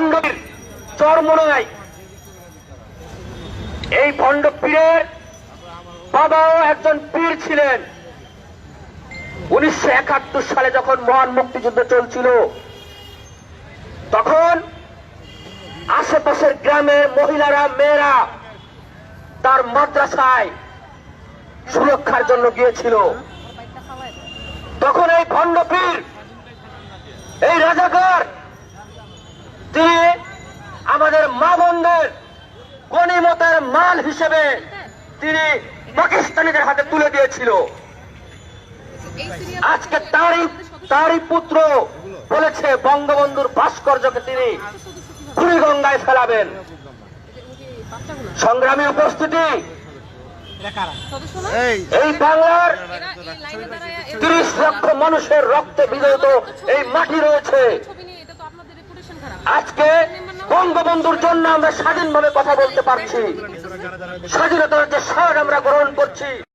ভণ্ডপীর চরমোনায় এই ভণ্ডপীরের বাবাও একজন পীর ছিলেন। উনিশশো একাত্তর সালে যখন মহান মুক্তিযুদ্ধ চলছিল, তখন আশেপাশের গ্রামের মহিলারা, মেয়েরা তার মাদ্রাসায় সুরক্ষার জন্য গিয়েছিল। তখন এই ভণ্ডপীর এই রাজাকার তিনি আমাদের মা বোনদের গণিমতের মাল হিসেবে তিনি পাকিস্তানিদের হাতে তুলে দিয়েছিল। আজকে তারই তারই পুত্র বলেছে বঙ্গবন্ধুর ভাস্কর্যকে তিনি বুড়িগঙ্গায় ফেলাবেন। সংগ্রামী উপস্থিতি এই এই বাংলার তিরিশ লক্ষ মানুষের রক্তে বিজড়িত এই মাটি রয়েছে। আজকে বঙ্গবন্ধুর জন্য আমরা স্বাধীনভাবে কথা বলতে পারছি। স্বাধীনতার যে স্বাদ আমরা গ্রহণ করছি।